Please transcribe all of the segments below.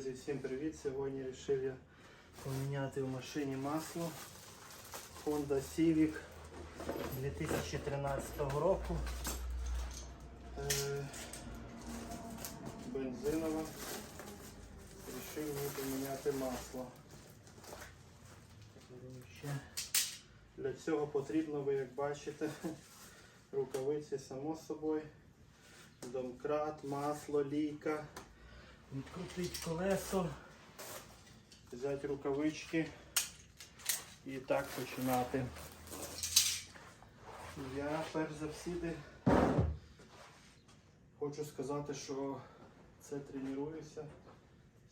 Друзі, всім привіт! Сьогодні вирішив я поміняти в машині масло Honda Civic 2013 року. Е, Бензинова. Рішив мені поміняти масло. Для цього потрібно, ви як бачите, рукавиці само собою, домкрат, масло, лійка відкрутити колесо, взяти рукавички і так починати. Я перш за всіди хочу сказати, що це тренуюся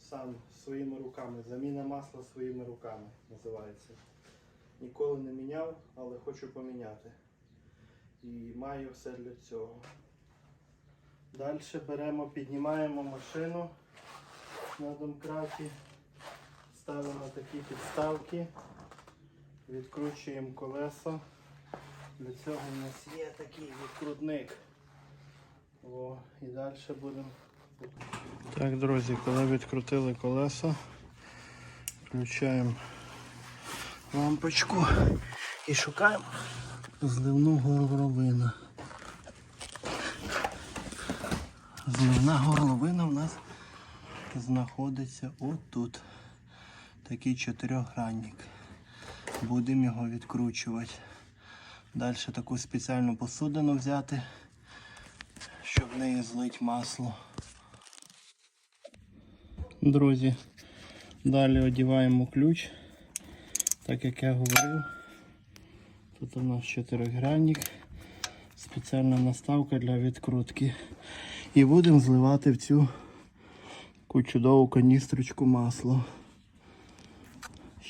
сам своїми руками. Заміна масла своїми руками називається. Ніколи не міняв, але хочу поміняти. І маю все для цього. Далі беремо, піднімаємо машину на домкраті, ставимо такі підставки, відкручуємо колесо. Для цього у нас є такий відкрутник. О, і далі будемо. Так, друзі, коли відкрутили колесо, включаємо лампочку і шукаємо зливну горловину. Зливна горловина в нас знаходиться отут. Такий чотирьохгранник. Будемо його відкручувати. Далі таку спеціальну посудину взяти, щоб в неї злить масло. Друзі, далі одіваємо ключ. Так як я говорив, тут у нас чотирьохгранник, спеціальна наставка для відкрутки. І будемо зливати в цю таку чудову каністрочку масла.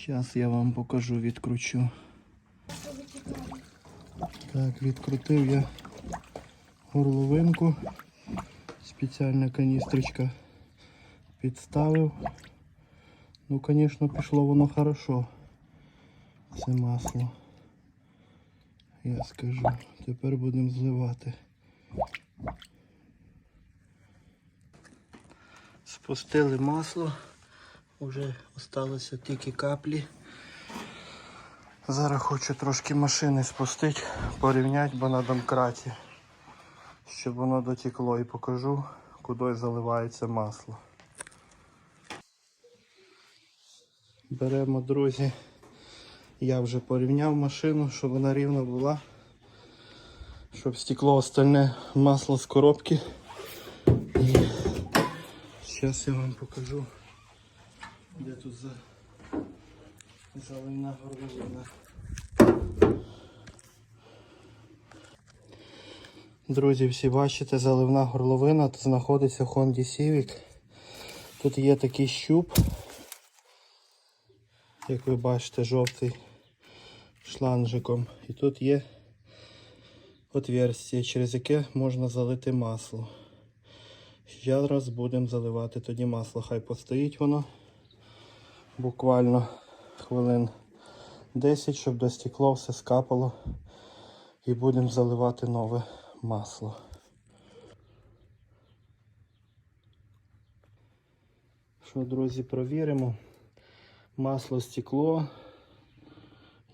Зараз я вам покажу, відкручу. Так, відкрутив я горловинку. Спеціальна каністрочка підставив. Ну, звісно, пішло воно хорошо. Це масло. Я скажу. Тепер будемо зливати. Спустили масло, вже залишилося тільки каплі. Зараз хочу трошки машини спустити, порівняти, бо на домкраті, щоб воно дотекло і покажу, куди заливається масло. Беремо, друзі, я вже порівняв машину, щоб вона рівно була, щоб стекло остальне масло з коробки. Зараз я вам покажу, де тут за заливна горловина. Друзі, всі бачите, заливна горловина тут знаходиться Honda Civic. Тут є такий щуп, як ви бачите, жовтий шланжиком. І тут є отверстие, через яке можна залити масло. Зараз будемо заливати тоді масло. Хай постоїть воно буквально хвилин 10, щоб до стекло все скапало. І будемо заливати нове масло. Що, друзі, провіримо. Масло стекло.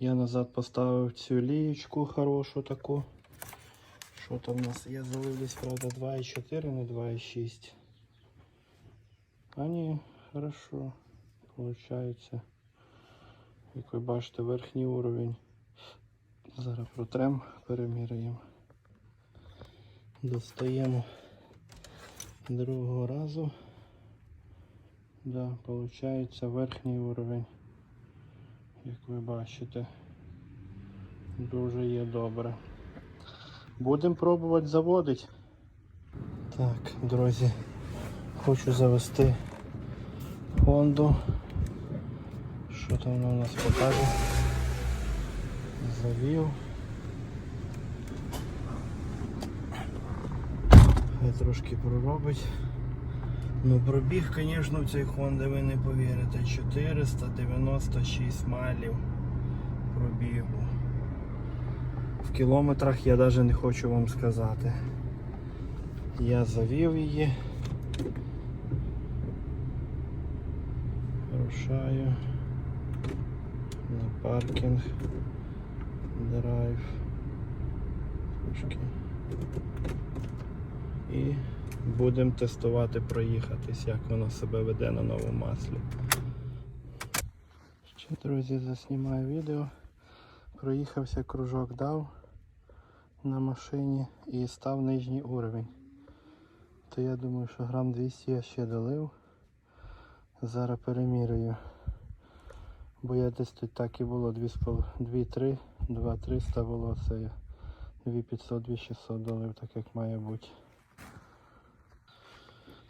Я назад поставив цю лієчку хорошу таку. Що там у нас? Я залив десь, правда, 2,4, не 2,6. А ні, хорошо. Получається. Як ви бачите, верхній уровень. Зараз протрем, переміряємо. Достаємо другого разу. Да, получається верхній уровень. Як ви бачите, дуже є добре. Будемо пробувати заводити. Так, друзі, хочу завести Хонду. Що там вона у нас покаже? Завів. Хай трошки проробить. Ну пробіг, звісно, в цій Хонди ви не повірите. 496 майлів пробігу. В кілометрах я навіть не хочу вам сказати. Я завів її. Рушаю на паркінг. Драйв. Трошки. І будемо тестувати проїхатись, як воно себе веде на новому маслі. Ще, друзі, заснімаю відео. Проїхався, кружок дав на машині і став нижній уровень. То я думаю, що грам 200 я ще долив. Зараз перемірюю. Бо я десь тут так і було 2,3, 2,300 було це я 2500, 2600 доларів, так як має бути.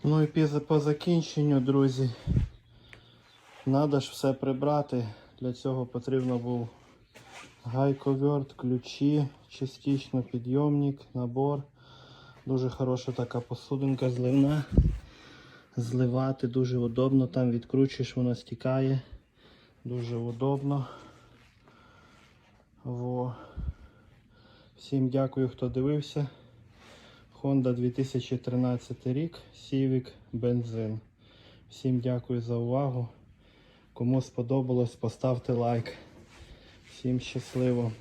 Ну і по закінченню, друзі, треба ж все прибрати. Для цього потрібно був гайковерт, ключі, частично підйомник, набор. Дуже хороша така посудинка зливна. Зливати дуже удобно, там відкручуєш, воно стікає. Дуже удобно. Во. Всім дякую, хто дивився. Honda 2013 рік, Civic бензин. Всім дякую за увагу. Кому сподобалось, поставте лайк. Всім щасливо.